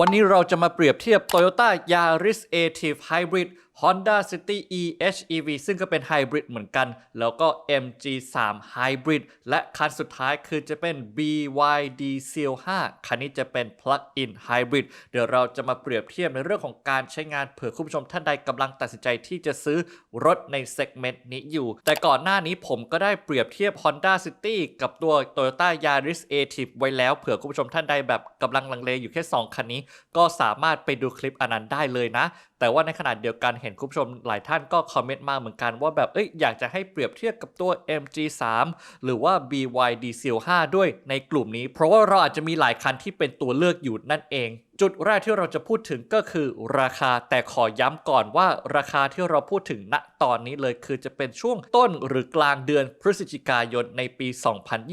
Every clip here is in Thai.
วันนี้เราจะมาเปรียบเทียบ Toyota Yaris Active Hybrid Honda City e-HEV ซึ่งก็เป็นไฮบริดเหมือนกัน แล้วก็ MG3 Hybrid และคันสุดท้ายคือจะเป็น BYD Seal 5 คันนี้จะเป็น Plug-in Hybrid เดี๋ยวเราจะมาเปรียบเทียบในเรื่องของการใช้งานเผื่อคุณผู้ชมท่านใดกำลังตัดสินใจที่จะซื้อรถในเซกเมนต์นี้อยู่ แต่ก่อนหน้านี้ผมก็ได้เปรียบเทียบ Honda City กับตัว Toyota Yaris Active ไว้แล้วเผื่อคุณผู้ชมท่านใดแบบกำลังลังเลอยู่แค่ 2 คันนี้ ก็สามารถไปดูคลิปอันนั้นได้เลยนะแต่ว่าในขณะเดียวกันเห็นคุณผู้ชมหลายท่านก็คอมเมนต์มาเหมือนกันว่าแบบเอ้ยอยากจะให้เปรียบเทียบกับตัว MG3 หรือว่า BYD Seal 5ด้วยในกลุ่มนี้ เพราะว่าเราอาจจะมีหลายคันที่เป็นตัวเลือกอยู่นั่นเอง จุดแรกที่เราจะพูดถึงก็คือราคาแต่ขอย้ำก่อนว่าราคาที่เราพูดถึงณตอนนี้เลยคือจะเป็นช่วงต้นหรือกลางเดือนพฤศจิกายนในปี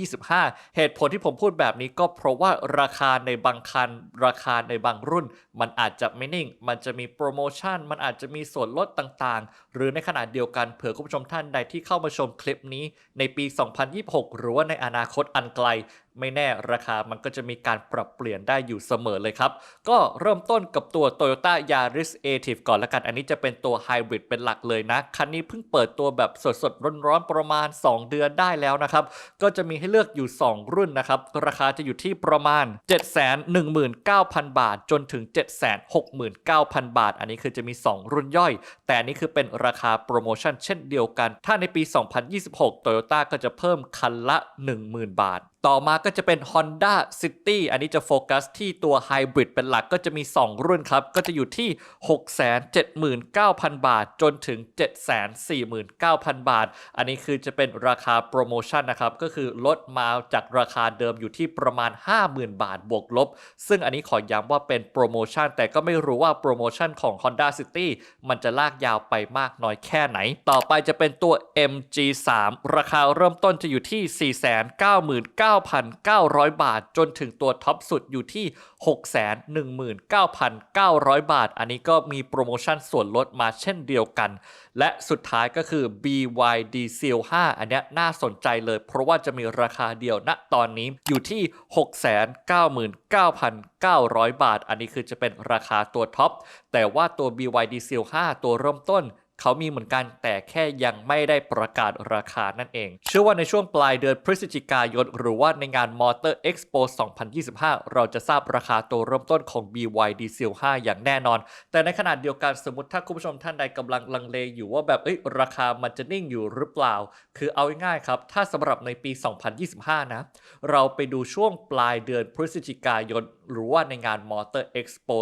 2025 เหตุผลที่ผมพูดแบบนี้ก็เพราะว่าราคาในบางคัน ราคาในบางรุ่น มันอาจจะไม่นิ่ง มันจะมีโปรโมชั่น มันอาจจะมีส่วนลดต่างๆ หรือในขณะเดียวกันเผื่อคุณผู้ชมท่านใดที่เข้ามาชมคลิปนี้ในปี 2026 หรือว่าในอนาคตอันไกล ไม่แน่ราคามันก็จะมีการปรับเปลี่ยนได้อยู่เสมอเลยครับ ก็เริ่มต้นกับตัว Toyota Yaris Active ก่อนละกัน อันนี้จะเป็นตัวไฮบริดเป็นหลักเลยนะ คันนี้เพิ่งเปิดตัวแบบสดๆ ร้อนๆ ประมาณ 2 เดือนได้แล้วนะครับ ก็จะมีให้เลือกอยู่ 2 รุ่นนะครับ ราคาจะอยู่ที่ประมาณ 719,000 บาท จนถึง 769,000 บาท อันนี้คือจะมี 2 รุ่นย่อย แต่นนี้คือเป็นราคาโปรโมชั่นเช่นเดียวกัน ถ้าในปี 2026 Toyota ก็จะเพิ่มคันละ 10,000 บาท ต่อมาก็จะเป็น Honda City อันนี้จะโฟกัสที่ตัวไฮบริดเป็นหลักก็จะมี 2 รุ่นครับ ก็จะอยู่ที่ 679,000 บาท จนถึง 749,000 บาท อันนี้คือจะเป็นราคาโปรโมชั่นนะครับ ก็คือลดมาจากราคาเดิมอยู่ที่ประมาณ 50,000 บาทบวกลบ ซึ่งอันนี้ขอย้ำว่าเป็นโปรโมชั่น แต่ก็ไม่รู้ว่าโปรโมชั่นของ Honda City มันจะลากยาวไปมากน้อยแค่ไหน ต่อไปจะเป็นตัว MG3 ราคาเริ่มต้นจะอยู่ที่9,900 บาท จนถึงตัวท็อปสุดอยู่ที่ 619,900 บาท อันนี้ก็มีโปรโมชั่นส่วนลดมาเช่นเดียวกัน และสุดท้ายก็คือ BYD Seal 5 อันนี้น่าสนใจเลย เพราะว่าจะมีราคาเดียวณตอนนี้อยู่ที่ 699,900 บาท อันนี้คือจะเป็นราคาตัวท็อปแต่ว่าตัว BYD Seal 5 ตัวเริ่มต้น เขามีเหมือนกันแต่แค่ยังไม่ได้ประกาศราคานั่นเอง เชื่อว่าในช่วงปลายเดือนพฤศจิกายน หรือว่าในงาน Motor Expo 2025 เราจะทราบราคาตัวเริ่มต้นของ BYD Seal 5 อย่างแน่นอน แต่ในขณะเดียวกันสมมติถ้าคุณผู้ชมท่านใดกำลังลังเลอยู่ว่าแบบเอ้ยราคามันจะนิ่งอยู่หรือเปล่า คือเอาง่ายๆครับ ถ้าสำหรับในปี 2025 นะ เราไปดูช่วงปลายเดือนพฤศจิกายนหรือว่าในงาน Motor Expo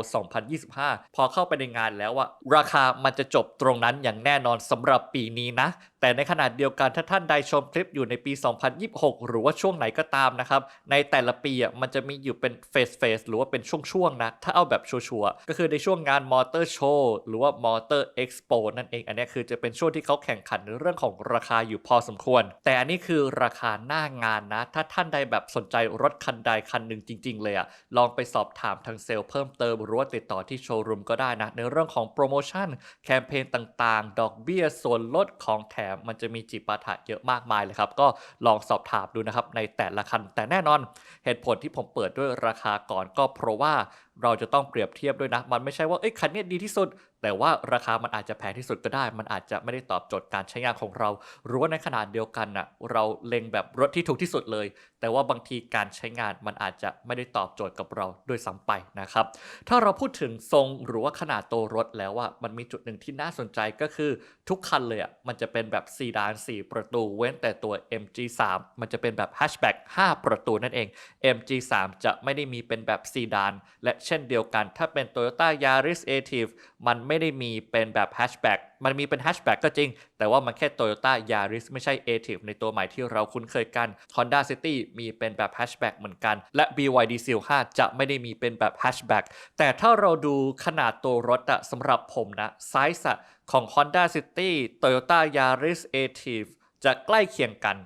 2025 พอเข้าไปในงานแล้วอะราคามันจะจบตรงนั้นอย่างแน่นอนสำหรับปีนี้นะ แต่ในขณะเดียวกันถ้าท่านใดชมคลิปอยู่ในปี 2026 หรือว่าช่วงไหนก็ตามนะครับ ในแต่ละปีอะมันจะมีอยู่เป็นเฟสเฟสหรือว่าเป็นช่วงๆนะ ถ้าเอาแบบชัวร์ๆก็คือในช่วงงานมอเตอร์โชว์หรือว่ามอเตอร์เอ็กซ์โปนั่นเอง อันนี้คือจะเป็นช่วงที่เขาแข่งขันในเรื่องของราคาอยู่พอสมควร แต่อันนี้คือราคาหน้างานนะ ถ้าท่านใดแบบสนใจรถคันใดคันหนึ่งจริง ๆ เลยอะลองไปสอบถามทางเซลล์เพิ่มเติมหรือว่าติดต่อที่โชว์รูมก็ได้นะในเรื่องของโปรโมชั่นแคมเปญต่างๆ ดอกเบี้ยส่วนลดของแถมมันจะมีจิปาถะเยอะมากมายเลยครับ ก็ลองสอบถามดูนะครับในแต่ละคัน แต่แน่นอนเหตุผลที่ผมเปิดด้วยราคาก่อนก็เพราะว่าเราจะต้องเปรียบเทียบด้วยนะ มันไม่ใช่ว่าเอ้ยคันนี้ดีที่สุด แต่ว่าราคามันอาจจะแพงที่สุดก็ได้ มันอาจจะไม่ได้ตอบโจทย์การใช้งานของเราหรือว่าในขนาดเดียวกันน่ะเราเล็งแบบรถที่ถูกที่สุดเลย แต่ว่าบางทีการใช้งานมันอาจจะไม่ได้ตอบโจทย์กับเราด้วยซ้ำไปนะครับ ถ้าเราพูดถึงทรงหรือว่าขนาดตัวรถแล้วอะมันมีจุดหนึ่งที่น่าสนใจก็คือทุกคันเลยอะมันจะเป็นแบบซีดาน 4 ประตูเว้นแต่ตัว MG3 มันจะเป็นแบบแฮชแบ็ก5ประตูนั่นเอง MG3 จะไม่ได้มีเป็นแบบซีดานและเช่นเดียวกัน ถ้าเป็น Toyota Yaris Active มันไม่ได้มีเป็นแบบแฮชแบ็กมันมีเป็นแฮชแบ็กก็จริง แต่ว่ามันแค่ Toyota Yaris ไม่ใช่ Active ในตัวใหม่ที่เราคุ้นเคยกัน Honda City มีเป็นแบบแฮชแบ็กเหมือนกัน และ BYD Seal 5จะไม่ได้มีเป็นแบบแฮชแบ็กแต่ถ้าเราดูขนาดตัวรถอะสำหรับผมนะไซส์ของ Honda City Toyota Yaris Active จะใกล้เคียงกัน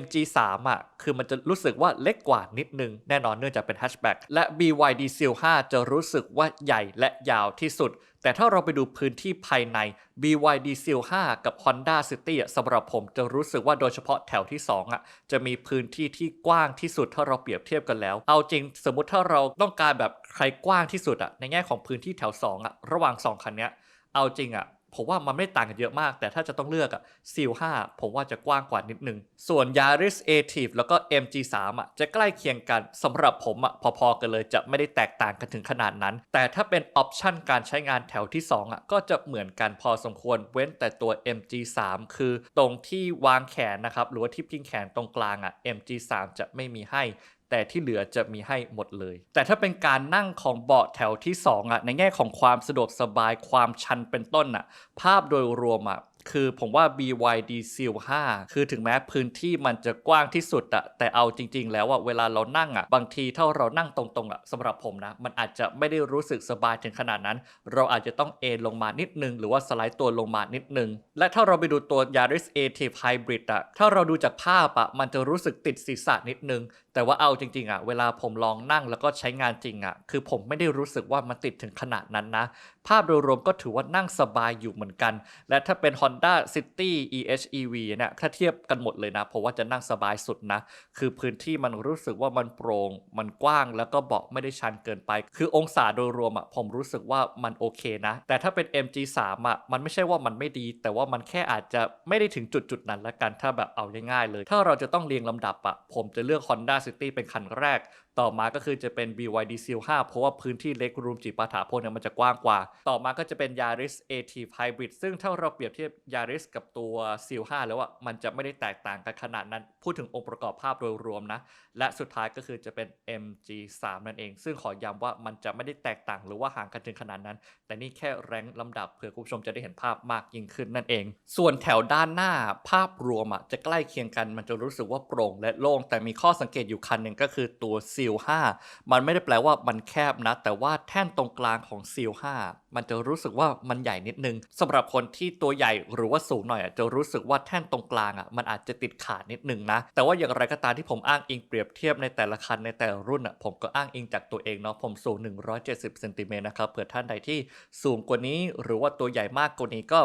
MG3 อะคือมันจะรู้สึกว่าเล็กกว่านิดนึง แน่นอนเนื่องจากเป็นแฮชแบ็กและ BYD Seal 5จะรู้สึกว่าใหญ่และยาวที่สุด แต่ถ้าเราไปดูพื้นที่ภายใน BYD Seal 5 กับ Honda City สำหรับผมจะรู้สึกว่าโดยเฉพาะแถวที่ 2อะจะมีพื้นที่ที่กว้างที่สุดถ้าเราเปรียบเทียบกันแล้ว เอาจริงสมมุติถ้าเราต้องการแบบใครกว้างที่สุดอะในแง่ของพื้นที่แถว2อะระหว่าง 2 คันเนี้ยเอาจริงอะ ผมว่ามันไม่ต่างกันเยอะมาก แต่ถ้าจะต้องเลือกอะซีล5ผมว่าจะกว้างกว่านิดนึง ส่วน Yaris a t i v แล้วก็ MG3 อะจะใกล้เคียงกันสำหรับผมอะพอๆกันเลยจะไม่ได้แตกต่างกันถึงขนาดนั้น แต่ถ้าเป็นออปชันการใช้งานแถวที่ 2อะก็จะเหมือนกันพอสมควรเว้นแต่ตัว MG3 คือตรงที่วางแขนนะครับหรือว่าที่พิงแขนตรงกลางอะ MG3 จะไม่มีให้ แต่ที่เหลือจะมีให้หมดเลย แต่ถ้าเป็นการนั่งของเบาะแถวที่2อะในแง่ของความสะดวกสบายความชันเป็นต้นอะภาพโดยรวมอะคือผมว่า BYD Seal 5 คือถึงแม้พื้นที่มันจะกว้างที่สุดอะแต่เอาจริง ๆ แล้วอะเวลาเรานั่งอะบางทีถ้าเรานั่งตรงๆอะสำหรับผมนะ มันอาจจะไม่ได้รู้สึกสบายถึงขนาดนั้น เราอาจจะต้องเอนลงมานิดนึง หรือว่าสไลด์ตัวลงมานิดนึง และถ้าเราไปดูตัว Yaris Active Hybrid อะถ้าเราดูจากภาพอะมันจะรู้สึกติดศีรษะนิดนึง แต่ว่าเอาจริงๆอะเวลาผมลองนั่งแล้วก็ใช้งานจริงอะคือผมไม่ได้รู้สึกว่ามันติดถึงขนาดนั้นนะ ภาพโดยรวมก็ถือว่านั่งสบายอยู่เหมือนกัน และถ้าเป็น Honda City EHEV เนี่ยถ้าเทียบกันหมดเลยนะเพราะว่าจะนั่งสบายสุดนะ คือพื้นที่มันรู้สึกว่ามันโปร่งมันกว้างแล้วก็เบาะไม่ได้ชันเกินไป คือองศาโดยรวมอะผมรู้สึกว่ามันโอเคนะ แต่ถ้าเป็น MG3 อะมันไม่ใช่ว่ามันไม่ดี แต่ว่ามันแค่อาจจะไม่ได้ถึงจุดจุดๆนั้นละกันถ้าแบบเอาง่ายๆเลย ถ้าเราจะต้องเรียงลำดับอะผมจะเลือก Honda ซิตี้เป็นคันแรก ต่อมาก็คือจะเป็น BYD Seal 5เพราะว่าพื้นที่เล็กรูมจิปาถาโพนเนี่ยมันจะกว้างกว่า ต่อมาก็จะเป็น Yaris a t i v Hybrid ซึ่งถ้าเราเปรียบเทียบ Yaris กับตัว Seal 5 แล้วอะมันจะไม่ได้แตกต่างกันขนาดนั้น พูดถึงองค์ประกอบภาพโดยรวมนะ และสุดท้ายก็คือจะเป็น MG3 นั่นเอง ซึ่งขอย้ำว่ามันจะไม่ได้แตกต่างหรือว่าห่างกันถึงขนาดนั้น แต่นี่แค่แรงลำดับเผื่อคุณผู้ชมจะได้เห็นภาพมากยิ่งขึ้นนั่นเอง ส่วนแถวด้านหน้าภาพรวมอะจะใกล้เคียงกันมันจะรู้สึกว่าโปร่งและโล่งแต่มีข้อสังเกตอยู่คันหนึ่งก็คือตัว Seal ล5มันไม่ได้แปลว่ามันแคบนะ แต่ว่าแท่นตรงกลางของ Seal 5มันจะรู้สึกว่ามันใหญ่นิดนึงสำหรับคนที่ตัวใหญ่หรือว่าสูงหน่อยจะรู้สึกว่าแท่นตรงกลางอะมันอาจจะติดขาดนิดนึงนะ แต่ว่าอย่างไรก็ตามที่ผมอ้างอิงเปรียบเทียบในแต่ละคันในแต่ละรุ่นอะผมก็อ้างอิงจากตัวเองเนาะผมสูง 170เซนติเมตรนะครับเผื่อท่านใดที่สูงกว่านี้ หรือว่าตัวใหญ่มากกว่านี้ก็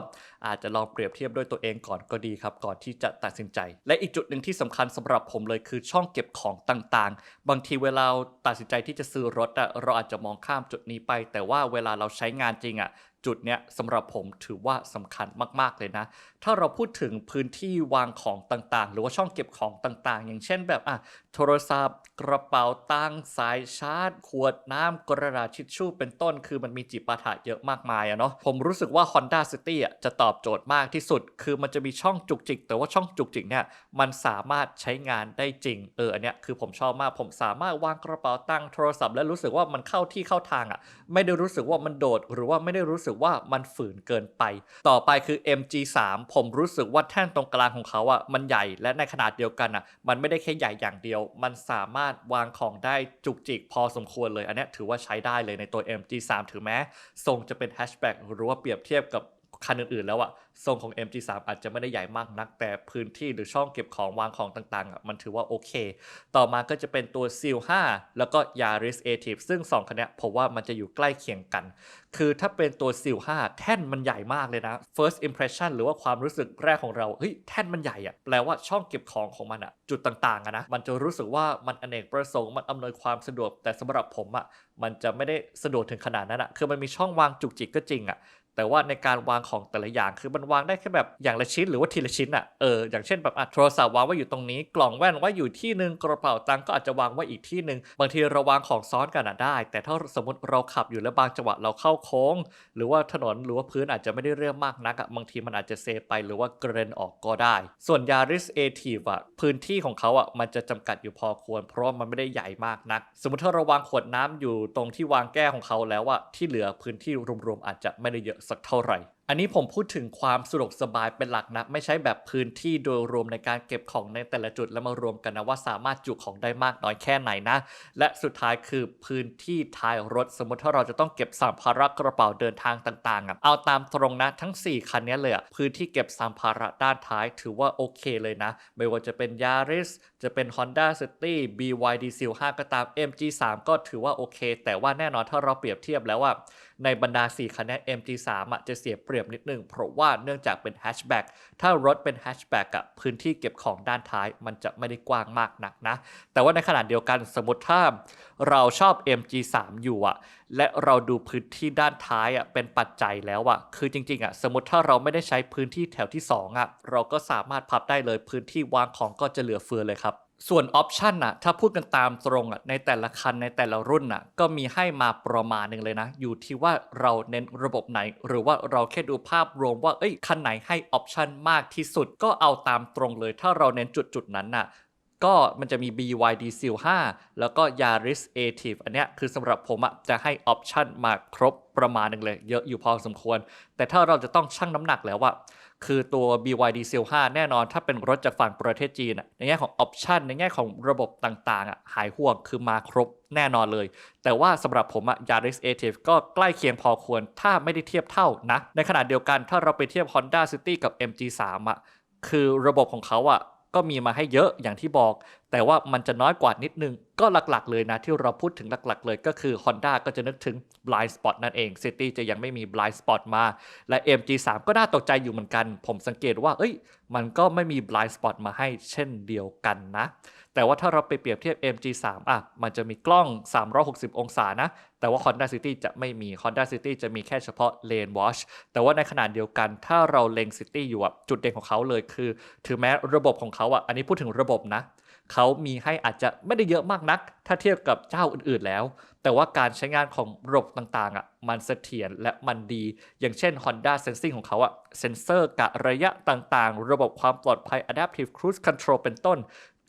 อาจจะลองเปรียบเทียบด้วยตัวเองก่อนก็ดีครับ ก่อนที่จะตัดสินใจ และอีกจุดหนึ่งที่สำคัญสำหรับผมเลยคือช่องเก็บของต่างๆ บางทีเวเราตัดสินใจที่จะซื้อรถอะเราอาจจะมองข้ามจุดนี้ไป แต่ว่าเวลาเราใช้งานจริงอะ จุดเนี้ยสำหรับผมถือว่าสำคัญมากๆเลยนะ ถ้าเราพูดถึงพื้นที่วางของต่างๆ หรือว่าช่องเก็บของต่างๆ อย่างเช่นแบบอะโทรศัพท์ กระเป๋าตังสายชาร์จ ขวดน้ำกระดาษทิชชู่เป็นต้น คือมันมีจิปาถะเยอะมากมายอะเนาะผมรู้สึกว่า Honda City อะจะตอบโจทย์มากที่สุด คือมันจะมีช่องจุกจิก แต่ว่าช่องจุกจิกเนี่ยมันสามารถใช้งานได้จริงเอออันเนี้ยคือผมชอบมากผมสามารถวางกระเป๋าตังโทรศัพท์ และรู้สึกว่ามันเข้าที่เข้าทางอะไม่ได้รู้สึกว่ามันโดดหรือว่าไม่ได้รู้สึกว่ามันฝืนเกินไป ต่อไปคือ MG3 ผมรู้สึกว่าแท่นตรงกลางของเขาอะมันใหญ่และในขนาดเดียวกันอะมันไม่ได้แค่ใหญ่อย่างเดียว มันสามารถวางของได้จุกจิกพอสมควรเลย อันนี้ถือว่าใช้ได้เลยในตัว MG3 ถือแม้ทรงจะเป็นแฮชแบ็กหรือว่าเปรียบเทียบกับ คันอื่นๆ แล้วอะทรงของ MG3 อาจจะไม่ได้ใหญ่มากนัก แต่พื้นที่หรือช่องเก็บของวางของต่างๆอะมันถือว่าโอเค ต่อมาก็จะเป็นตัว Seal 5 แล้วก็ Yaris a t i v ซึ่ง 2 คันเนี้ยผมว่ามันจะอยู่ใกล้เคียงกัน คือถ้าเป็นตัว Seal 5 แท่นมันใหญ่มากเลยนะ first impression หรือว่าความรู้สึกแรกของเราเฮ้ยแท่นมันใหญ่อะแปลว่าช่องเก็บของของมันอะจุดต่างๆอะนะมันจะรู้สึกว่ามันอเนกประสงค์มันอำนวยความสะดวกแต่สำหรับผมอะมันจะไม่ได้สะดวกถึงขนาดนั้นอะคือมันมีช่องวางจุกจิกก็จริงอะ แต่ว่าในการวางของแต่ละอย่างคือมันวางได้แค่แบบอย่างละชิ้นหรือว่าทีละชิ้นอะเอออย่างเช่นแบบอะโทรศัพท์วางไว้อยู่ตรงนี้ กล่องแว่นไว้อยู่ที่หนึ่งกระเป๋าตังค์ก็อาจจะวางไว้อีกที่หนึ่งบางทีเราวางของซ้อนกันอะได้ แต่ถ้าสมมติเราขับอยู่แล้วบางจังหวะเราเข้าโค้ง หรือว่าถนนหรือว่าพื้นอาจจะไม่ได้เรียบมากนักอะบางทีมันอาจจะเซไปหรือว่าเกรนออกก็ได้ ส่วน Yaris a t i v อะพื้นที่ของเขาอะมันจะจำกัดอยู่พอควร เพราะมันไม่ได้ใหญ่มากนัก สมมติถ้าเราวางขวดน้ำอยู่ตรงที่วางแก้วของเขาแล้วอะที่เหลือพื้นที่รวมๆอาจจะไม่ได้เยอะสักเท่าไหร่อันนี้ผมพูดถึงความสะดวกสบายเป็นหลักนะไม่ใช่แบบพื้นที่โดยรวมในการเก็บของในแต่ละจุดแล้วมารวมกันนะว่าสามารถจุของได้มากน้อยแค่ไหนนะ และสุดท้ายคือพื้นที่ท้ายรถสมมติถ้าเราจะต้องเก็บสัมภาระกระเป๋าเดินทางต่างๆอะเอาตามตรงนะทั้ง 4 คันนี้เลยพื้นที่เก็บสัมภาระด้านท้ายถือว่าโอเคเลยนะ ไม่ว่าจะเป็น Yaris จะเป็น Honda City BYD Seal 5ก็ตาม MG3 ก็ถือว่าโอเค แต่ว่าแน่นอนถ้าเราเปรียบเทียบแล้วว่าในบรรดา4คันนี้ MG3 อะจะเสียเปรียบนิดนึง เพราะว่าเนื่องจากเป็นแฮชแบ็กถ้ารถเป็นแฮชแบ็กอะพื้นที่เก็บของด้านท้ายมันจะไม่ได้กว้างมากนักนะ แต่ว่าในขณะเดียวกันสมมติถ้าเราชอบ MG3 อยู่อะและเราดูพื้นที่ด้านท้ายอะเป็นปัจจัยแล้วอะคือจริงๆอะสมมติถ้าเราไม่ได้ใช้พื้นที่แถวที่2อะเราก็สามารถพับได้เลยพื้นที่วางของก็จะเหลือเฟือเลยครับ ส่วนออปชันน่ะถ้าพูดกันตามตรงอะในแต่ละคันในแต่ละรุ่นน่ะก็มีให้มาประมาณหนึ่งเลยนะ อยู่ที่ว่าเราเน้นระบบไหน หรือว่าเราแค่ดูภาพรวมว่าเอ้ยคันไหนให้ออปชันมากที่สุดก็เอาตามตรงเลย ถ้าเราเน้นจุดจุดนั้นน่ะก็มันจะมี BYD Seal 5 แล้วก็ Yaris Active อันเนี้ยคือสำหรับผมอะจะให้ออปชันมาครบประมาณหนึ่งเลย เยอะอยู่พอสมควร แต่ถ้าเราจะต้องชั่งน้ำหนักแล้วว่า คือตัว BYD Seal 5 แน่นอนถ้าเป็นรถจากฝั่งประเทศจีนอะในแง่ของออปชันในแง่ของระบบต่างๆอะหายห่วงคือมาครบแน่นอนเลย แต่ว่าสำหรับผมอะ Yaris Active ก็ใกล้เคียงพอควร ถ้าไม่ได้เทียบเท่านะ ในขณะเดียวกันถ้าเราไปเทียบ Honda City กับ MG3 อะคือระบบของเขาอะ ก็มีมาให้เยอะอย่างที่บอก แต่ว่ามันจะน้อยกว่านิดนึง ก็หลักๆ เลยนะ ที่เราพูดถึงหลักๆ เลยก็คือ Honda ก็จะนึกถึง blind spot นั่นเอง City จะยังไม่มี blind spot มา และ MG3 ก็น่าตกใจอยู่เหมือนกัน ผมสังเกตว่า เอ้ย มันก็ไม่มี blind spot มาให้เช่นเดียวกันนะ แต่ว่าถ้าเราไปเปรียบเทียบ MG3 อะมันจะมีกล้อง 360 องศานะ แต่ว่า Honda City จะไม่มี Honda City จะมีแค่เฉพาะ Lane Watch แต่ว่าในขณะเดียวกันถ้าเราเล็ง City อยู่อะจุดเด่นของเขาเลยคือ ถึงแม้ระบบของเขาอะอันนี้พูดถึงระบบนะเขามีให้อาจจะไม่ได้เยอะมากนัก ถ้าเทียบกับเจ้าอื่นๆแล้ว แต่ว่าการใช้งานของระบบต่างๆอะมันเสถียรและมันดี อย่างเช่น Honda Sensing ของเขาอะเซนเซอร์กะระยะต่างๆ ระบบความปลอดภัย Adaptive Cruise Control เป็นต้น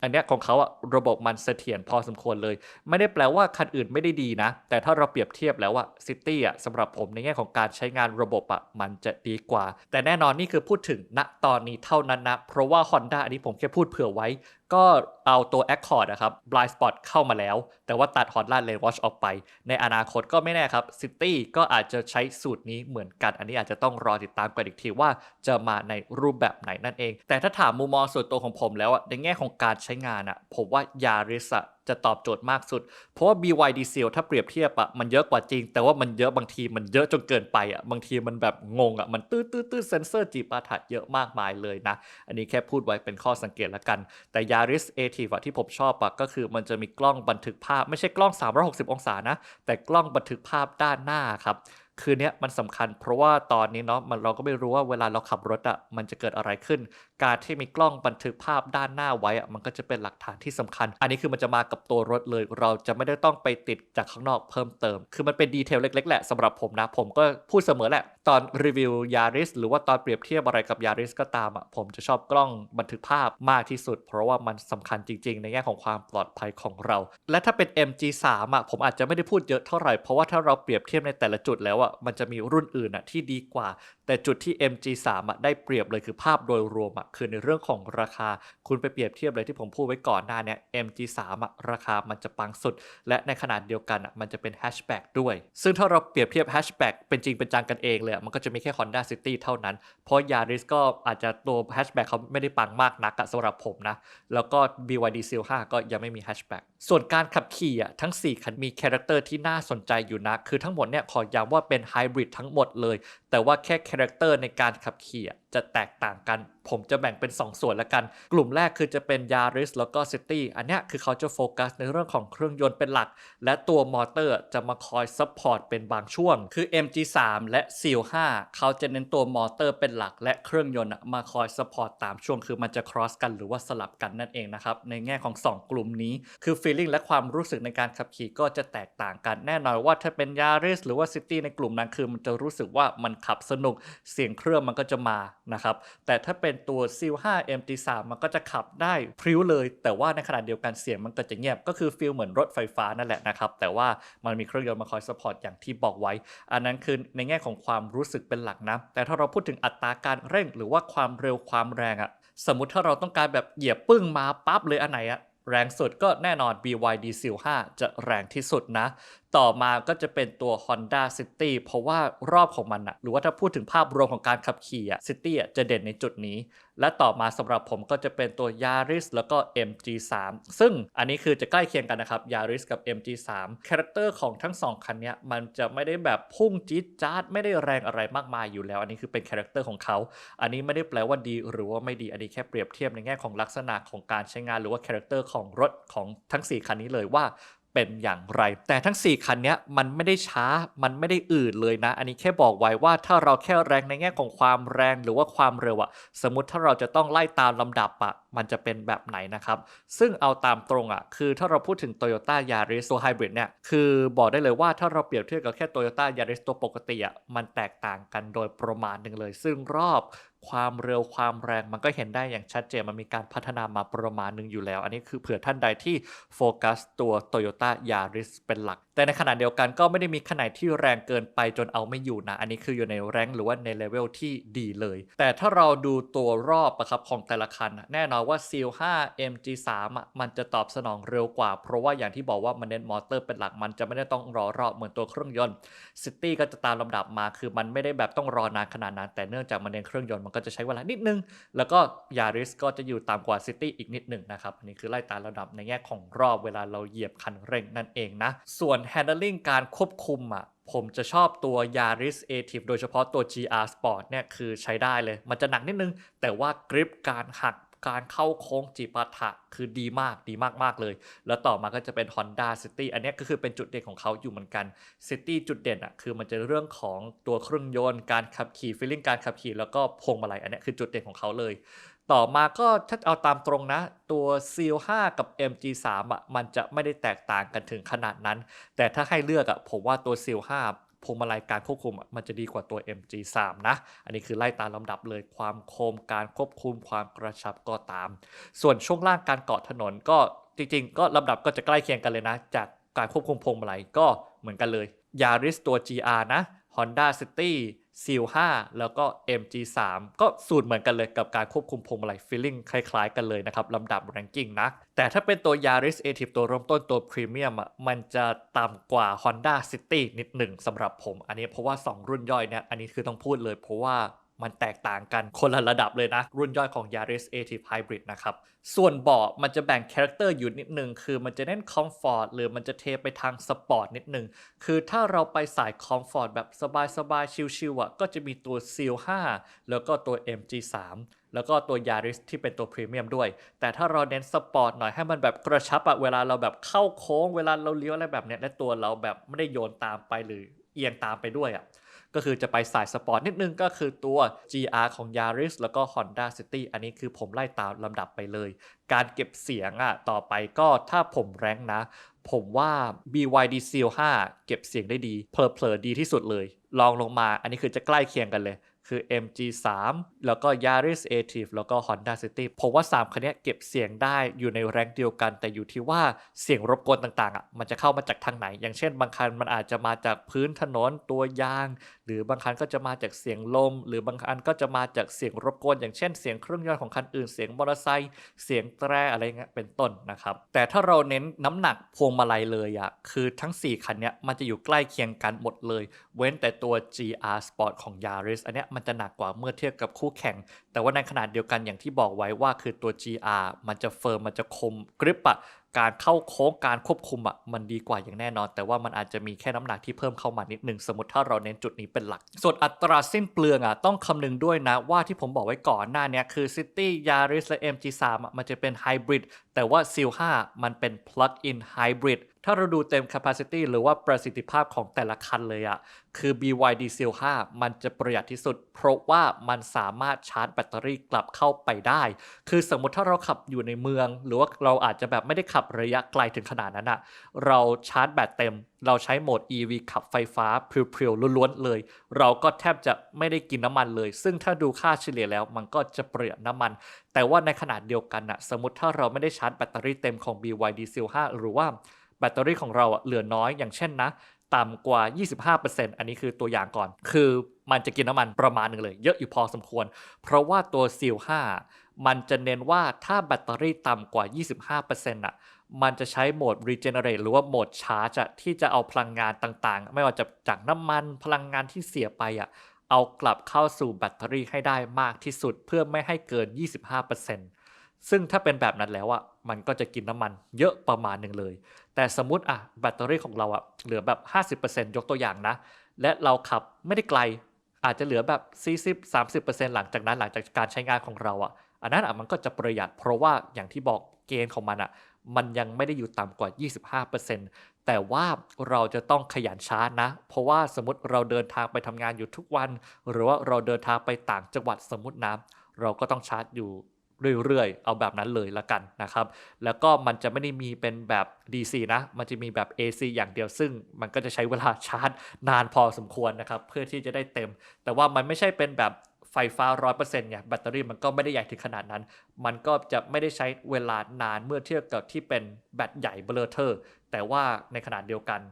อันเนี้ยของเขาอะระบบมันเสถียรพอสมควรเลย ไม่ได้แปลว่าคันอื่นไม่ได้ดีนะ แต่ถ้าเราเปรียบเทียบแล้วอะซิตี้อะสำหรับผมในแง่ของการใช้งานระบบอะมันจะดีกว่า แต่แน่นอนนี่คือพูดถึงณตอนนี้เท่านั้นนะ เพราะว่า Honda อันนี้ผมแค่พูดเผื่อไว้ ก็เอาตัว Accord นะครับ Blind Spot เข้ามาแล้ว แต่ว่าตัด Honda Lane Watch ออกไป ในอนาคตก็ไม่แน่ครับ City ก็อาจจะใช้สูตรนี้เหมือนกัน อันนี้อาจจะต้องรอติดตามกันอีกทีว่าจะมาในรูปแบบไหนนั่นเอง แต่ถ้าถามมุมมองส่วนตัวของผมแล้วในแง่ของการใช้งานอะผมว่า Yaris อะจะตอบโจทย์มากสุด เพราะว่า BYD Seal ถ้าเปรียบเทียบอะมันเยอะกว่าจริง แต่ว่ามันเยอะบางทีมันเยอะจนเกินไปอะบางทีมันแบบงงอะมันตื้อตื้อตื้อเซนเซอร์จีปาถะเยอะมากมายเลยนะ อันนี้แค่พูดไว้เป็นข้อสังเกตละกัน แต่ Yaris a t i v อะที่ผมชอบอะก็คือมันจะมีกล้องบันทึกภาพ ไม่ใช่กล้อง 360 องศานะ แต่กล้องบันทึกภาพด้านหน้าครับ คือเนี้ยมันสำคัญ เพราะว่าตอนนี้เนาะมันเราก็ไม่รู้ว่าเวลาเราขับรถอะมันจะเกิดอะไรขึ้น การที่มีกล้องบันทึกภาพด้านหน้าไว้อะมันก็จะเป็นหลักฐานที่สำคัญ อันนี้คือมันจะมากับตัวรถเลย เราจะไม่ได้ต้องไปติดจากข้างนอกเพิ่มเติม คือมันเป็นดีเทลเล็กๆแหละสำหรับผมนะ ผมก็พูดเสมอแหละ ตอนรีวิว Yaris หรือว่าตอนเปรียบเทียบอะไรกับ Yaris ก็ตามอะผมจะชอบกล้องบันทึกภาพมากที่สุด เพราะว่ามันสำคัญจริง ๆ ในแง่ของความปลอดภัยของเรา และถ้าเป็น MG3 อะผมอาจจะไม่ได้พูดเยอะเท่าไหร่เพราะว่าถ้าเราเปรียบเทียบในแต่ละจุดแล้วอะมันจะมีรุ่นอื่นอะที่ดีกว่า แต่จุดที่ MG3 อะได้เปรียบเลยคือภาพโดยรวมอะคือในเรื่องของราคา คุณไปเปรียบเทียบเลยที่ผมพูดไว้ก่อนหน้าเนี้ย MG3 อะราคามันจะปังสุด และในขนาดเดียวกันอะมันจะเป็นแฮชแบ็กด้วย ซึ่งถ้าเราเปรียบเทียบแฮชแบ็กเป็นจริงเป็นจังกันเองเลยมันก็จะมีแค่ Honda City เท่านั้น เพราะ Yaris ก็อาจจะตัวแฮชแบ็กเขาไม่ได้ปังมากนักสำหรับผมนะ แล้วก็ BYD Seal 5ก็ยังไม่มีแฮชแบ็กส่วนการขับขี่อะทั้ง 4 คันมีคาแรคเตอร์ที่น่าสนใจอยู่นะคือทั้งหมดเนี่ยขอย้ำว่าเป็นไฮบริดทั้งหมดเลย แต่ว่าแค่คาแรคเตอร์ในการขับขี่จะแตกต่างกันผมจะแบ่งเป็น 2 ส่วนละกัน กลุ่มแรกคือจะเป็น Yaris แล้วก็ City อันนี้คือเขาจะโฟกัสในเรื่องของเครื่องยนต์เป็นหลัก และตัวมอเตอร์จะมาคอยซัพพอร์ตเป็นบางช่วง คือ MG3 และ Seal 5เขาจะเน้นตัวมอเตอร์เป็นหลัก และเครื่องยนต์มาคอยซัพพอร์ตตามช่วง คือมันจะ cross กันหรือว่าสลับกันนั่นเองนะครับ ในแง่ของ 2 กลุ่มนี้ คือ feeling และความรู้สึกในการขับขี่ก็จะแตกต่างกัน แน่นอนว่าถ้าเป็น Yaris หรือว่า City ในกลุ่มนั้นคือมันจะรู้สึกว่ามันขับสนุก เสียงเครื่องมันก็จะมานะครับ แต่ถ้าเป็นเป็นตัว Seal 5 MG3 มันก็จะขับได้พริ้วเลย แต่ว่าในขณะเดียวกันเสียงมันก็จะเงียบก็คือฟีลเหมือนรถไฟฟ้านั่นแหละนะครับ แต่ว่ามันมีเครื่องยนต์มาคอยสปอร์ตอย่างที่บอกไว้ อันนั้นคือในแง่ของความรู้สึกเป็นหลักนะ แต่ถ้าเราพูดถึงอัตราการเร่งหรือว่าความเร็วความแรงอะสมมุติถ้าเราต้องการแบบเหยียบปึ้งมาปั๊บเลยอันไหนอะแรงสุดก็แน่นอน BYD Seal 5 จะแรงที่สุดนะ ต่อมาก็จะเป็นตัว Honda City เพราะว่ารอบของมันอะหรือว่าถ้าพูดถึงภาพรวมของการขับขี่อะ City อะจะเด่นในจุดนี้ และต่อมาสำหรับผมก็จะเป็นตัว Yaris แล้วก็ MG3 ซึ่งอันนี้คือจะใกล้เคียงกันนะครับ Yaris กับ MG3 คาแรคเตอร์ของทั้งสองคันนี้มันจะไม่ได้แบบพุ่งจี๊ดจ๊าด ไม่ได้แรงอะไรมากมายอยู่แล้ว อันนี้คือเป็นคาแรคเตอร์ของเขา อันนี้ไม่ได้แปลว่าดีหรือว่าไม่ดีอันนี้แค่เปรียบเทียบในแง่ของลักษณะของการใช้งานหรือว่าคาแรคเตอร์ของรถของทั้ง 4 คันนี้เลยว่า เป็นอย่างไร แต่ทั้ง 4 คันเนี้ยมันไม่ได้ช้ามันไม่ได้อืดเลยนะ อันนี้แค่บอกไว้ว่าถ้าเราแค่แรงในแง่ของความแรงหรือว่าความเร็วอะสมมติถ้าเราจะต้องไล่ตามลำดับอะมันจะเป็นแบบไหนนะครับ ซึ่งเอาตามตรงอะคือถ้าเราพูดถึง Toyota Yaris ตัวไฮบริดเนี่ย คือบอกได้เลยว่าถ้าเราเปรียบเทียบกับแค่ Toyota Yaris ตัวปกติอะมันแตกต่างกันโดยประมาณหนึ่งเลย ซึ่งรอบ ความเร็วความแรงมันก็เห็นได้อย่างชัดเจน มันมีการพัฒนามาประมาณหนึ่งอยู่แล้ว อันนี้คือเผื่อท่านใดที่โฟกัสตัว Toyota Yaris เป็นหลัก แต่ในขณะเดียวกันก็ไม่ได้มีขนาดที่แรงเกินไปจนเอาไม่อยู่นะ อันนี้คืออยู่ในแรงหรือว่าในเลเวลที่ดีเลย แต่ถ้าเราดูตัวรอบอะครับของแต่ละคัน แน่นอนว่า Seal 5 MG3 อะมันจะตอบสนองเร็วกว่า เพราะว่าอย่างที่บอกว่ามันเน้นมอเตอร์เป็นหลักมันจะไม่ได้ต้องรอรอบเหมือนตัวเครื่องยนต์ City ก็จะตามลำดับมาคือมันไม่ได้แบบต้องรอนานขนาดนั้นแต่เนื่องจากมันเน้นเครื่องยนต์มันก็จะใช้เวลานิดนึง แล้วก็ยาริสก็จะอยู่ต่ำกว่าซิตี้อีกนิดหนึ่งนะครับอันนี้คือไล่ตามระดับในแง่ของรอบเวลาเราเหยียบคันเร่งนั่นเองนะ ส่วน handling การควบคุมอะผมจะชอบตัว Yaris a t i v โดยเฉพาะตัว GR Sport เนี่ยคือใช้ได้เลย มันจะหนักนิดนึง แต่ว่ากริปการหัก การเข้าโค้งจีปาถะคือดีมากดีมากๆเลย แล้วต่อมาก็จะเป็น Honda City อันนี้ก็คือเป็นจุดเด่นของเขาอยู่เหมือนกัน City จุดเด่นอะคือมันจะเรื่องของตัวเครื่องยนต์การขับขี่ feeling การขับขี่แล้วก็พวงมาลัยอันนี้คือจุดเด่นของเขาเลย ต่อมาก็ถ้าเอาตามตรงนะ ตัว Seal 5กับ MG3 อะมันจะไม่ได้แตกต่างกันถึงขนาดนั้น แต่ถ้าให้เลือกอะผมว่าตัว Seal 5 พวงมาลัยการควบคุมมันจะดีกว่าตัว MG3 นะ อันนี้คือไล่ตามลำดับเลยความคมการควบคุมความกระชับก็ตาม ส่วนช่วงล่างการเกาะถนนก็จริง ๆ ก็ลำดับก็จะใกล้เคียงกันเลยนะ จากการควบคุมพวงมาลัยก็เหมือนกันเลยยาริสตัว GR นะ Honda City Seal 5แล้วก็ MG3 ก็สูตรเหมือนกันเลยกับการควบคุมพวงมาลัย feeling คล้ายๆกันเลยนะครับลำดับแรงกิ้งนะ แต่ถ้าเป็นตัว Yaris a t i v ตัวเริ่มต้นตัว Premium อะมันจะต่ำกว่า Honda City นิดหนึ่งสำหรับผม อันนี้เพราะว่า 2 รุ่นย่อยเนี่ยอันนี้คือต้องพูดเลยเพราะว่า มันแตกต่างกันคนละระดับเลยนะ รุ่นย่อยของ Yaris a t i v e Hybrid นะครับ ส่วนเบาะมันจะแบ่งคาแรคเตอร์อยู่นิดนึง คือมันจะเน้นคอมฟอร์ตหรือมันจะเทไปทางสปอร์ตนิดนึง คือถ้าเราไปสายคอมฟอร์ตแบบสบายๆ ชิลๆอะก็จะมีตัว Seal 5 แล้วก็ตัว MG3 แล้วก็ตัว Yaris ที่เป็นตัวพรีเมียมด้วย แต่ถ้าเราเน้นสปอร์ตหน่อยให้มันแบบกระชับอะเวลาเราแบบเข้าโค้ง เวลาเราเลี้ยวอะไรแบบเนี้ยและตัวเราแบบไม่ได้โยนตามไปหรือเอียงตามไปด้วยอะ ก็คือจะไปสายสปอร์ตนิดนึงก็คือตัว GR ของ Yaris แล้วก็ Honda City อันนี้คือผมไล่ตามลำดับไปเลย การเก็บเสียงอะต่อไปก็ถ้าผมแรงนะ ผมว่า BYD Seal 5 เก็บเสียงได้ดีเพลอๆดีที่สุดเลย ลองลงมาอันนี้คือจะใกล้เคียงกันเลย คือ MG3 แล้วก็ Yaris a t i v แล้วก็ Honda City ผมว่า 3คันนี้เก็บเสียงได้อยู่ในแรงเดียวกัน แต่อยู่ที่ว่าเสียงรบกวนต่างๆอะมันจะเข้ามาจากทางไหน อย่างเช่น บางคันมันอาจจะมาจากพื้นถนนตัวยาง หรือบางคันก็จะมาจากเสียงลม หรือบางคันก็จะมาจากเสียงรบกวน อย่างเช่น เสียงเครื่องยนต์ของคันอื่นเสียงมอเตอร์ไซค์เสียงแตรอะไรเงี้ยเป็นต้นนะครับแต่ถ้าเราเน้นน้ำหนักพวงมาลัยเลยอะคือทั้ง 4คันเนี้ยมันจะอยู่ใกล้เคียงกันหมดเลย เว้นแต่ตัว GR Sport ของ Yaris อันเนี้ยมันจะหนักกว่าเมื่อเทียบกับคู่แข่ง แต่ว่าในขนาดเดียวกันอย่างที่บอกไว้ว่าคือตัว GR มันจะเฟิร์มมันจะคมกริปอะ การเข้าโค้งการควบคุมอะมันดีกว่าอย่างแน่นอน แต่ว่ามันอาจจะมีแค่น้ำหนักที่เพิ่มเข้ามานิดหนึ่งสมมติถ้าเราเน้นจุดนี้เป็นหลัก ส่วนอัตราสิ้นเปลืองอะต้องคำนึงด้วยนะว่าที่ผมบอกไว้ก่อนหน้านี้คือ City Yaris และ MG3 อะมันจะเป็นไฮบริดแต่ว่า Seal 5มันเป็น Plug-in Hybrid ถ้าเราดูเต็ม capacity หรือว่าประสิทธิภาพของแต่ละคันเลยอะคือ BYD Seal 5 มันจะประหยัดที่สุด เพราะว่ามันสามารถชาร์จแบตเตอรี่กลับเข้าไปได้ คือสมมติถ้าเราขับอยู่ในเมือง หรือว่าเราอาจจะแบบไม่ได้ขับขับระยะไกลถึงขนาดนั้นอะเราชาร์จแบตเต็ม เราใช้โหมด EV ขับไฟฟ้าเพียวๆล้วนๆเลย เราก็แทบจะไม่ได้กินน้ำมันเลย ซึ่งถ้าดูค่าเฉลี่ยแล้วมันก็จะเประหยัดน้ำมัน แต่ว่าในขนาดเดียวกันอะสมมติถ้าเราไม่ได้ชาร์จแบตเตอรี่เต็มของ BYD Seal 5หรือว่าแบตเตอรี่ของเราอะเหลือน้อยอย่างเช่นนะต่ำกว่า 25%อันนี้คือตัวอย่างก่อน คือมันจะกินน้ำมันประมาณหนึ่งเลย เยอะอยู่พอสมควร เพราะว่าตัว Seal 5 มันจะเน้นว่าถ้าแบตเตอรี่ต่ำกว่า 25%อะ มันจะใช้โหมด regenerate หรือว่าโหมดชาร์จอะที่จะเอาพลังงานต่างๆ ไม่ว่าจะจากน้ำมันพลังงานที่เสียไปอะ เอากลับเข้าสู่แบตเตอรี่ให้ได้มากที่สุดเพื่อไม่ให้เกิน 25%ซึ่งถ้าเป็นแบบนั้นแล้วอะ มันก็จะกินน้ำมันเยอะประมาณหนึ่งเลย แต่สมมติอะแบตเตอรี่ของเราอะเหลือแบบ 50%ยกตัวอย่างนะ และเราขับไม่ได้ไกลอาจจะเหลือแบบ 40-30%หลังจากนั้นหลังจากการใช้งานของเราอะ อันนั้นอะมันก็จะประหยัด เพราะว่าอย่างที่บอกเกณฑ์ของมันอะมันยังไม่ได้อยู่ต่ำกว่า 25%แต่ว่าเราจะต้องขยันชาร์จนะ เพราะว่าสมมติเราเดินทางไปทำงานอยู่ทุกวัน หรือว่าเราเดินทางไปต่างจังหวัดสมมตินะเราก็ต้องชาร์จอยู่เรื่อยๆ เอาแบบนั้นเลยละกันนะครับ แล้วก็มันจะไม่ได้มีเป็นแบบ DC นะ มันจะมีแบบ AC อย่างเดียวซึ่งมันก็จะใช้เวลาชาร์จนานพอสมควรนะครับ เพื่อที่จะได้เต็ม แต่ว่ามันไม่ใช่เป็นแบบ ไฟฟ้า 100%ไงแบตเตอรี่มันก็ไม่ได้ใหญ่ถึงขนาดนั้น มันก็จะไม่ได้ใช้เวลานานเมื่อเทียบกับที่เป็นแบตใหญ่เบลเทอร์ แต่ว่าในขนาดเดียวกัน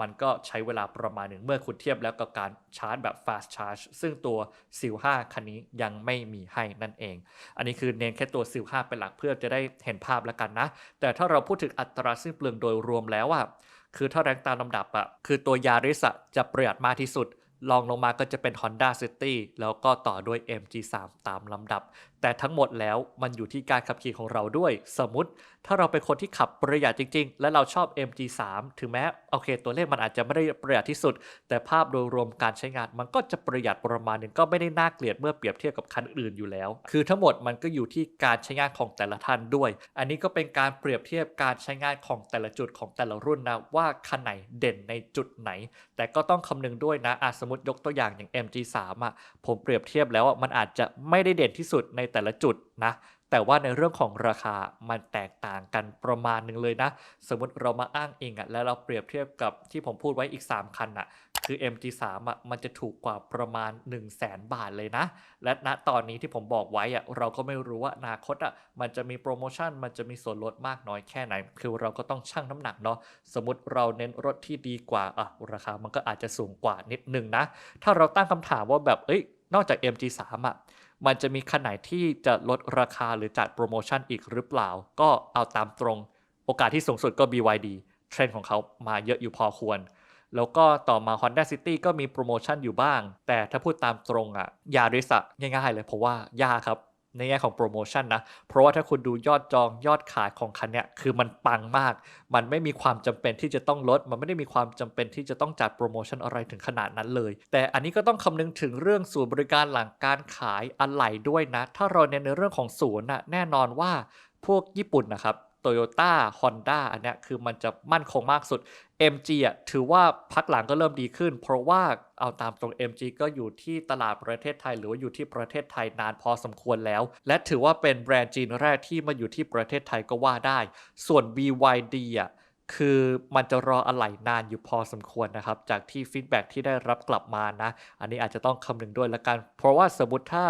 มันก็ใช้เวลาประมาณหนึ่งเมื่อคุณเทียบแล้วกับการชาร์จแบบ fast charge ซึ่งตัว Seal 5คันนี้ยังไม่มีให้นั่นเอง อันนี้คือเน้นแค่ตัว Seal 5เป็นหลักเพื่อจะได้เห็นภาพแล้วกันนะ แต่ถ้าเราพูดถึงอัตราสิ้นเปลืองโดยรวมแล้วอะคือถ้าแรงตามลำดับอะคือตัวยาริสจะประหยัดมากที่สุด ลองลงมาก็จะเป็น Honda City แล้วก็ต่อด้วย MG3 ตามลำดับ แต่ทั้งหมดแล้วมันอยู่ที่การขับขี่ของเราด้วย สมมติถ้าเราเป็นคนที่ขับประหยัดจริง ๆ และเราชอบ MG3 ถึงแม้โอเค ตัวเลขมันอาจจะไม่ได้ประหยัดที่สุด แต่ภาพโดยรวมการใช้งาน มันก็จะประหยัดประมาณนึงก็ไม่ได้น่าเกลียดเมื่อเปรียบเทียบกับคันอื่นอยู่แล้ว คือทั้งหมดมันก็อยู่ที่การใช้งานของแต่ละท่านด้วย อันนี้ก็เป็นการเปรียบเทียบการใช้งานของแต่ละจุดของแต่ละรุ่นนะว่าคันไหนเด่นในจุดไหน แต่ก็ต้องคำนึงด้วยนะอาสมมติยกตัวอย่างอย่าง MG3 อะผมเปรียบเทียบแล้วอะมันอาจจะไม่ได้เด่นที่สุดในแต่ละจุดนะแต่ว่าในเรื่องของราคามันแตกต่างกันประมาณหนึ่งเลยนะ สมมติเรามาอ้างอิงอะแล้วเราเปรียบเทียบกับที่ผมพูดไว้อีก 3 คันอะคือ MG3 อะมันจะถูกกว่าประมาณ 1 0 0 0 0แสนบาทเลยนะ และณตอนนี้ที่ผมบอกไว้อะเราก็ไม่รู้ว่าอนาคตอะมันจะมีโปรโมชั่น มันจะมีส่วนลดมากน้อยแค่ไหน คือเราก็ต้องชั่งน้ำหนักเนาะสมมติเราเน้นรถที่ดีกว่าอะราคามันก็อาจจะสูงกว่านิดนึงนะ ถ้าเราตั้งคำถามว่าแบบเอ้ยนอกจาก MG3 อะ มันจะมีคันไหนที่จะลดราคาหรือจัดโปรโมชั่นอีกหรือเปล่า ก็เอาตามตรง โอกาสที่สูงสุดก็ BYD เทรนด์ของเขามาเยอะอยู่พอควร แล้วก็ต่อมา Honda City ก็มีโปรโมชั่นอยู่บ้าง แต่ถ้าพูดตามตรงอะยาริสะง่ายๆเลยเพราะว่ายาครับ ในแง่ของโปรโมชั่นนะ เพราะว่าถ้าคุณดูยอดจองยอดขายของคันเนี้ยคือมันปังมาก มันไม่มีความจำเป็นที่จะต้องลด มันไม่ได้มีความจำเป็นที่จะต้องจัดโปรโมชั่นอะไรถึงขนาดนั้นเลย แต่อันนี้ก็ต้องคำนึงถึงเรื่องศูนย์บริการหลังการขายอะไหล่ด้วยนะ ถ้าเราเน้นในเรื่องของศูนย์นะแน่นอนว่าพวกญี่ปุ่นนะครับ โตโยต้าฮอนด้าอันเนี้ยคือมันจะมั่นคงมากสุด MG อะถือว่าพักหลังก็เริ่มดีขึ้น เพราะว่าเอาตามตรง MG ก็อยู่ที่ตลาดประเทศไทย หรือว่าอยู่ที่ประเทศไทยนานพอสมควรแล้ว และถือว่าเป็นแบรนด์จีนแรกที่มาอยู่ที่ประเทศไทยก็ว่าได้ ส่วน BYD อะคือมันจะรออะไหล่นานอยู่พอสมควรนะครับ จากที่ฟีดแบ็ที่ได้รับกลับมานะ อันนี้อาจจะต้องคำนึงด้วยละกัน เพราะว่าสมมติถ้า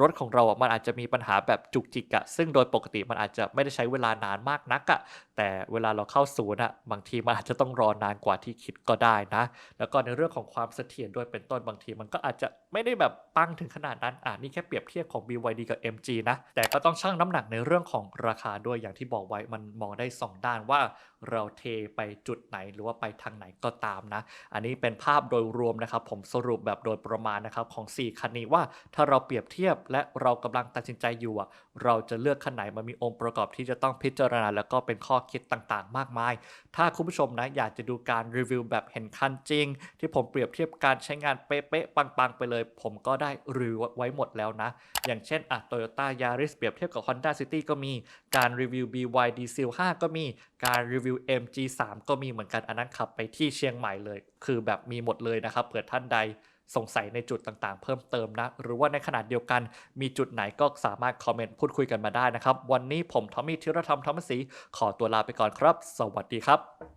รถของเราอะมันอาจจะมีปัญหาแบบจุกจิกอะซึ่งโดยปกติมันอาจจะไม่ได้ใช้เวลานานมากนักอะแต่เวลาเราเข้าศูนย์อะบางทีมันอาจจะต้องรอนานกว่าที่คิดก็ได้นะ แล้วก็ในเรื่องของความเสถียรด้วยเป็นต้นบางที มันก็อาจจะไม่ได้แบบปังถึงขนาดนั้นอะนี่แค่เปรียบเทียบของ BYD กับ MG นะแต่ก็ต้องชั่งน้ำหนักในเรื่องของราคาด้วยอย่างที่บอกไว้มันมองได้สองด้านว่าเราเทไปจุดไหนหรือว่าไปทางไหนก็ตามนะ อันนี้เป็นภาพโดยรวมนะครับผมสรุปแบบโดยประมาณนะครับของ 4 คันนี้ว่าถ้าเราเปรียบเทียบและเรากำลังตัดสินใจอยู่อะเราจะเลือกคันไหนมันมีองค์ประกอบที่จะต้องพิจารณา แล้วก็เป็นข้อคิดต่างๆ มากมาย ถ้าคุณผู้ชมนะอยากจะดูการรีวิวแบบเห็นคันจริง ที่ผมเปรียบเทียบการใช้งานเป๊ะๆปังๆ ไปเลย ผมก็ได้รีวิวไว้หมดแล้วนะ อย่างเช่นอะ Toyota Yaris เปรียบเทียบกับ Honda City ก็มีการรีวิว BYD Seal 5 ก็มีการรีวิว MG3 ก็มีเหมือนกันอันนั้นขับไปที่เชียงใหม่เลย คือแบบมีหมดเลยนะครับเผื่อท่านใด สงสัยในจุดต่างๆ เพิ่มเติมนะ หรือว่าในขนาดเดียวกันมีจุดไหนก็สามารถคอมเมนต์พูดคุยกันมาได้นะครับ วันนี้ผมทอมมี่ธีรธรรมธรรมศรีขอตัวลาไปก่อนครับ สวัสดีครับ